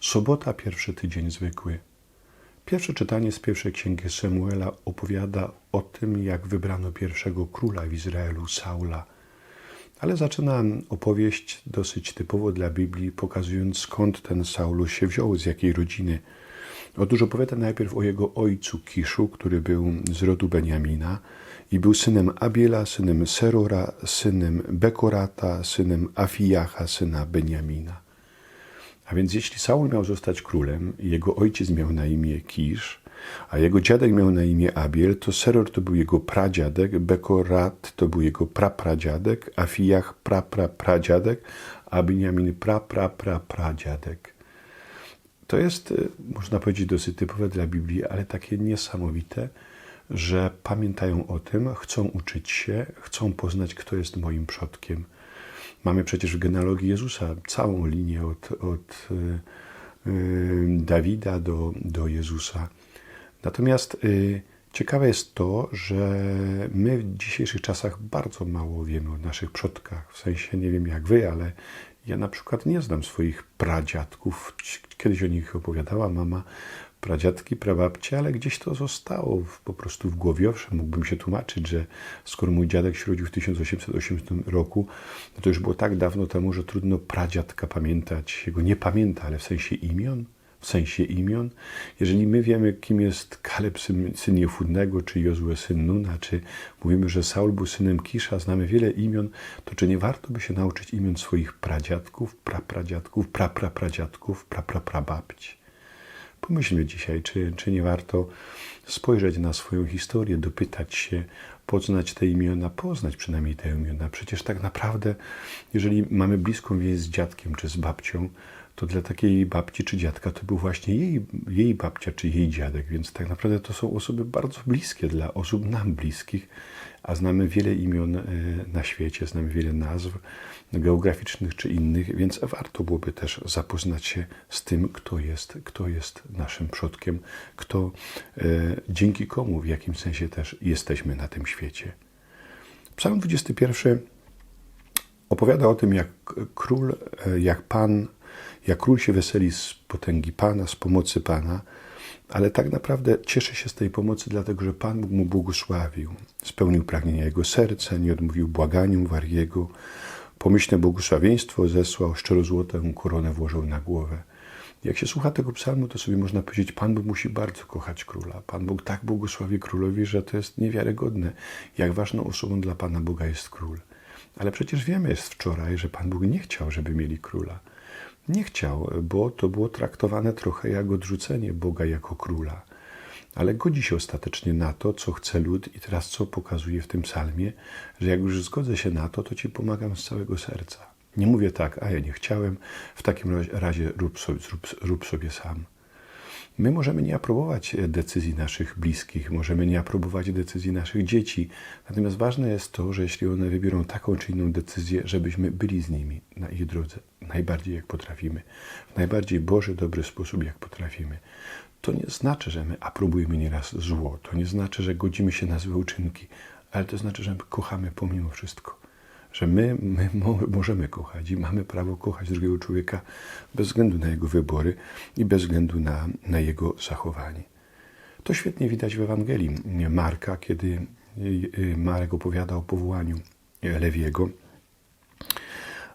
Sobota, pierwszy tydzień zwykły. Pierwsze czytanie z pierwszej księgi Samuela opowiada o tym, jak wybrano pierwszego króla w Izraelu, Saula. Ale zaczyna opowieść dosyć typowo dla Biblii, pokazując skąd ten Saulus się wziął, z jakiej rodziny. Otóż opowiada najpierw o jego ojcu Kiszu, który był z rodu Beniamina i był synem Abiela, synem Serora, synem Bekorata, synem Afijacha, syna Beniamina. A więc jeśli Saul miał zostać królem jego ojciec miał na imię Kisz, a jego dziadek miał na imię Abiel, to Seror to był jego pradziadek, Bekorat to był jego prapradziadek, Afijach praprapradziadek, a Beniamin prapraprapradziadek. To jest, y, można powiedzieć, dosyć typowe dla Biblii, ale takie niesamowite, że pamiętają o tym, chcą uczyć się, chcą poznać, kto jest moim przodkiem. Mamy przecież w genealogii Jezusa całą linię od, od y, y, Dawida do, do Jezusa. Natomiast y, ciekawe jest to, że my w dzisiejszych czasach bardzo mało wiemy o naszych przodkach. W sensie nie wiem jak wy, ale ja na przykład nie znam swoich pradziadków. Kiedyś o nich opowiadała mama, pradziadki, prababcie, ale gdzieś to zostało po prostu w głowie. Owszem, mógłbym się tłumaczyć, że skoro mój dziadek się urodził w 1880 roku, no to już było tak dawno temu, że trudno pradziadka pamiętać. Jego nie pamięta, ale w sensie imion w sensie imion. Jeżeli my wiemy, kim jest Kaleb, syn, syn Jefudnego, czy Jozue, syn Nuna, czy mówimy, że Saul był synem Kisza, znamy wiele imion, to czy nie warto by się nauczyć imion swoich pradziadków, prapradziadków, praprapradziadków, prapraprababci? Pomyślmy dzisiaj, czy, czy nie warto spojrzeć na swoją historię, dopytać się, poznać te imiona, poznać przynajmniej te imiona. Przecież tak naprawdę, jeżeli mamy bliską więź z dziadkiem czy z babcią, to dla takiej babci czy dziadka to był właśnie jej, jej babcia czy jej dziadek, więc tak naprawdę to są osoby bardzo bliskie dla osób nam bliskich, a znamy wiele imion e, na świecie, znamy wiele nazw geograficznych czy innych, więc warto byłoby też zapoznać się z tym, kto jest, kto jest naszym przodkiem, kto, e, dzięki komu w jakim sensie też jesteśmy na tym świecie. Psalm 21 opowiada o tym, jak król, e, jak pan jak król się weseli z potęgi Pana, z pomocy Pana, ale tak naprawdę cieszy się z tej pomocy, dlatego że Pan Bóg mu błogosławił. Spełnił pragnienia jego serca, nie odmówił błaganiom Wariego. Pomyślne błogosławieństwo zesłał, szczerozłotą koronę włożył na głowę. Jak się słucha tego psalmu, to sobie można powiedzieć, Pan Bóg musi bardzo kochać króla. Pan Bóg tak błogosławi królowi, że to jest niewiarygodne, jak ważną osobą dla Pana Boga jest król. Ale przecież wiemy jest wczoraj, że Pan Bóg nie chciał, żeby mieli króla. Nie chciał, bo to było traktowane trochę jak odrzucenie Boga jako króla. Ale godzi się ostatecznie na to, co chce lud, i teraz co pokazuje w tym psalmie, że jak już zgodzę się na to, to ci pomagam z całego serca. Nie mówię tak, a ja nie chciałem, w takim razie rób sobie, rób, rób sobie sam. My możemy nie aprobować decyzji naszych bliskich, możemy nie aprobować decyzji naszych dzieci, natomiast ważne jest to, że jeśli one wybiorą taką czy inną decyzję, żebyśmy byli z nimi na ich drodze, najbardziej jak potrafimy, w najbardziej Boży, dobry sposób jak potrafimy. To nie znaczy, że my aprobujemy nieraz zło, to nie znaczy, że godzimy się na złe uczynki, ale to znaczy, że kochamy pomimo wszystko że my, my możemy kochać i mamy prawo kochać drugiego człowieka bez względu na jego wybory i bez względu na, na jego zachowanie. To świetnie widać w Ewangelii Marka, kiedy y, y, Marek opowiada o powołaniu Lewiego.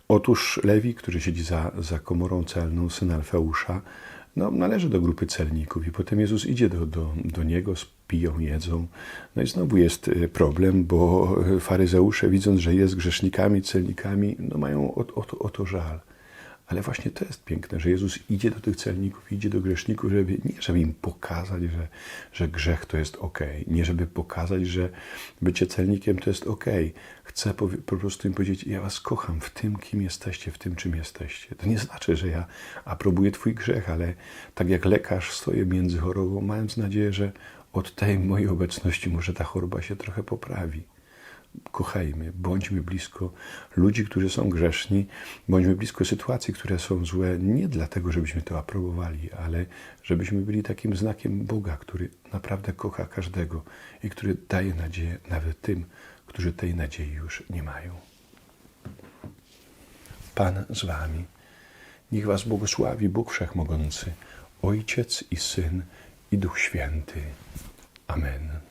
Otóż Lewi, który siedzi za, za komorą celną, syn Alfeusza, no, należy do grupy celników i potem Jezus idzie do, do, do niego, piją, jedzą. No i znowu jest y, problem, bo faryzeusze widząc, że jest grzesznikami, celnikami, no mają o, o, o to żal. Ale właśnie to jest piękne, że Jezus idzie do tych celników, idzie do grzeszników, żeby nie żeby im pokazać, że, że grzech to jest ok, nie żeby pokazać, że bycie celnikiem to jest ok. Chcę po, po prostu im powiedzieć, ja was kocham w tym, kim jesteście, w tym, czym jesteście. To nie znaczy, że ja aprobuję twój grzech, ale tak jak lekarz stoję między chorobą, mając nadzieję, że od tej mojej obecności może ta choroba się trochę poprawi kochajmy, bądźmy blisko ludzi, którzy są grzeszni, bądźmy blisko sytuacji, które są złe, nie dlatego, żebyśmy to aprobowali, ale żebyśmy byli takim znakiem Boga, który naprawdę kocha każdego i który daje nadzieję nawet tym, którzy tej nadziei już nie mają. Pan z Wami. Niech Was błogosławi Bóg Wszechmogący, Ojciec i Syn i Duch Święty. Amen.